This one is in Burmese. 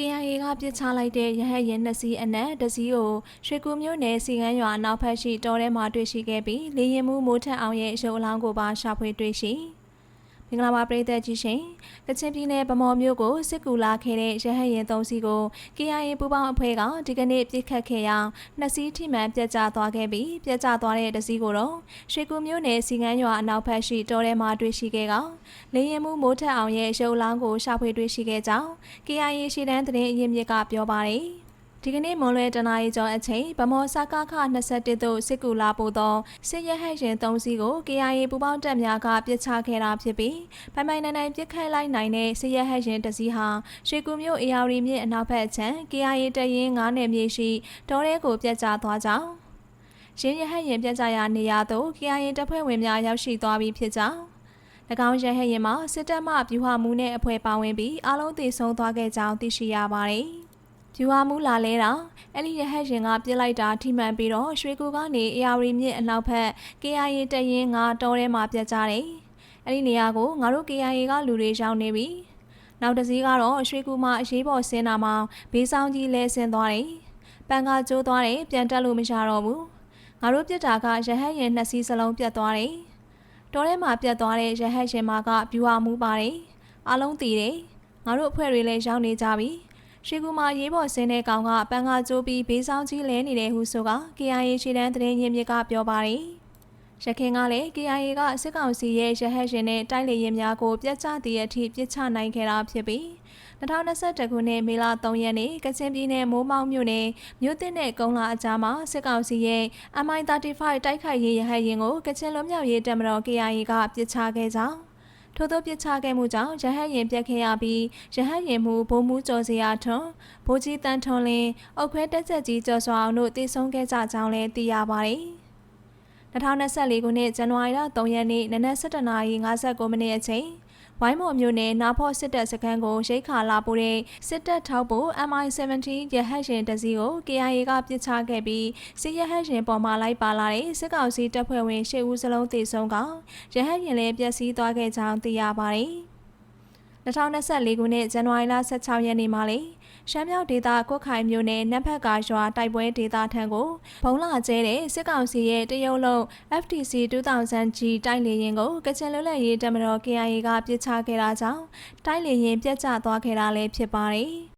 KIA ကပြစ်ချလိုက်တဲ့ရဟတ်ရင်နှစ်စီးအနက်တစ်စီးကိုရွှေကူမြို့နယ်စီကန်းရွာအနောက်ဘက်ရှိတောထဲမှာတွေ့ရှိခဲ့ပြီးလေရင်မှုမိုးထက်အောင်ရဲ့ရုပ်အလောင်းကိုပါရှာဖွေတွေ့ရှိ မင်္ဂလာပါပရိသတ်ကြီးရှင်ကချင်ပြည်နယ်ဗမော်မြို့ကိုစစ်ကူလာခဲ့တဲ့ရဟတ်ရင်သုံးစီးကို KIA ပူးပေါင်းအဖွဲ့ကဒီကနေ့ပြစ်ခတ်ခဲ့ရာနှစ်စီးထိမှန်ပြက်ကျသွားခဲ့ပြီးပြက်ကျသွားတဲ့တစ်စီးကိုတော့ရွှေကူမြို့နယ်စီကန်းရွာအနောက်ဘက်ရှိတောထဲမှာတွေ့ရှိခဲ့ကလေရင်မှုမိုးထက်အောင်ရဲ့ရုပ်အလောင်းကိုရှာဖွေတွေ့ရှိခဲ့ကြောင်း KIA ရှေ့တန်းသတင်းအရင်းမြစ်ကပြောပါတယ် ဒီကနေ့မွန်လွဲတနာရီကျော်အချိန်ဗမော်စကားခ21သို့စစ်ကူလာပို့သောစစ်ရဟတ်ရင်3စီးကို KIA ပူပေါင်းတပ်များကပြစ်ချခဲ့တာဖြစ်ပြီးပိုင်ပိုင်နိုင်နိုင်ပြစ်ခတ်လိုက်နိုင်တဲ့စစ်ရဟတ်ရင်တစ်စီးဟာရွှေကူမြို့အေယာရီမြစ်အနောက်ဘက်အချမ်း KIA တရင်9နယ်မြေရှိတောထဲကိုပြက်ကျသွားကြောင်းရင်းရဟတ်ရင်ပြက်ကျရာနေရာသို့ KIA တပ်ဖွဲ့ဝင်များရောက်ရှိသွားပြီးဖြစ်ကြောင်း၎င်းရဟတ်ရင်မှာစစ်တပ်မှဗျူဟာမှုနဲ့အဖွဲ့ပါဝင်ပြီးအလုံးတည်ဆုံသွားခဲ့ကြောင်းသိရှိရပါတယ်။ ဗျူဟာမှုလာလဲတာအဲ့ဒီရဟတ်ရင်ကပြစ်လိုက်တာထိမှန်ပြီးတော့ရွှေကူကနေအေယာရီမြစ်အနောက်ဘက် KIA တရင်ငါတောထဲမှာပြတ်ကြတယ်။အဲ့ဒီနေရာကိုငါတို့ KIA ကလူတွေရောက်နေပြီ။နောက်တစ်စီးကတော့ရွှေကူမှာအရေးပေါ်ဆင်းတာမှာဘေးဆောင်ကြီးလဲဆင်းသွားတယ်။ပန်ကကျိုးသွားတယ်ပြန်တက်လို့မရတော့ဘူး။ငါတို့ပြစ်တာကရဟတ်ရင်နှစ်စီးစလုံးပြတ်သွားတယ်။တောထဲမှာပြတ်သွားတဲ့ရဟတ်ရှင်မာကဗျူဟာမှုပါတယ်။အလုံးတည်တယ်။ငါတို့အဖွဲ့တွေလည်းရောက်နေကြပြီ။ ရွှေကူမာရေးပေါ်ဆင်းတဲ့ကောင်ကပန်ကကျိုးပြီးဘေးဆောင်ကြီးလဲနေတဲ့ဟုဆိုက KIA ရှေ့တန်းသတင်းရင်းမြစ်ကပြောပါတယ်။ရခင်ကလည်း KIA ကစစ်ကောင်စီရဲ့ရဟတ်ရှင်နဲ့တိုက်လေရင်များကိုပြတ်ကျသည့်အထိပြစ်ချနိုင်ခဲ့တာဖြစ်ပြီး2021ခုနှစ်မေလ3ရက်နေ့ကချင်ပြည်နယ်မိုးမောက်မြို့နယ်မြို့သစ်နဲ့ကုန်းလာအကြားမှာစစ်ကောင်စီရဲ့ MI35 တိုက်ခိုက်ရေးရဟတ်ရင်ကိုကချင်လွတ်မြောက်ရေးတပ်မတော် KIA ကပြစ်ချခဲ့ကြောင်း ထို့သောပြစ်ချခဲ့မှုကြောင့်ရဟတ်ရင်ပြက်ခဲ့ရပြီးရဟတ်ရင်မှုဘုံမှုကျော်စရာထွန်းဘိုးကြီးတန်းထွန်းလင်းအုတ်ခွဲတက်ချက်ကြီးကျော်စွာအောင်တို့တည်ဆုံးခဲ့ကြကြောင်းလည်းသိရပါတယ်။2024ခုနှစ်ဇန်နဝါရီလ3ရက်နေ့နနက်7:59မိနစ်အချိန် ဝိုင်းမော်မြို့နယ်နာဖော့စစ်တပ်စခန်းကိုရိတ်ခါလာပို့တဲ့စစ်တပ်ထောက်ပို့ MI-17 ရဟတ်ရှင်တစည်းကို KIA ကပြစ်ချခဲ့ပြီးစစ်ရဟတ်ရှင်ပေါ်မှာလိုက်ပါလာတဲ့စစ်ကောင်စီတပ်ဖွဲ့ဝင်၈ဦးစလုံးသေဆုံးကရဟတ်ရင်လည်းပျက်စီးသွားခဲ့ကြောင်းသိရပါတယ်။2024ခုနှစ်ဇန်နဝါရီလ16ရက်နေ့မှာလေ ရှမ်းမြောက်ဒေသကွတ်ခိုင်မြို့နယ်နက်ဖက်ကရွာတိုက်ပွဲဒေသထံကိုဘုံလာကျဲတဲ့စစ်ကောင်စီရဲ့တရုတ်လုံး FTC 2000G တိုက်လေရင်ကိုကချင်လွတ်လပ်ရေးတပ်မတော် KIA ကပြစ်ချခဲ့တာကြောင့်တိုက်လေရင်ပြက်ကျသွားခဲ့တာလည်းဖြစ်ပါတယ်။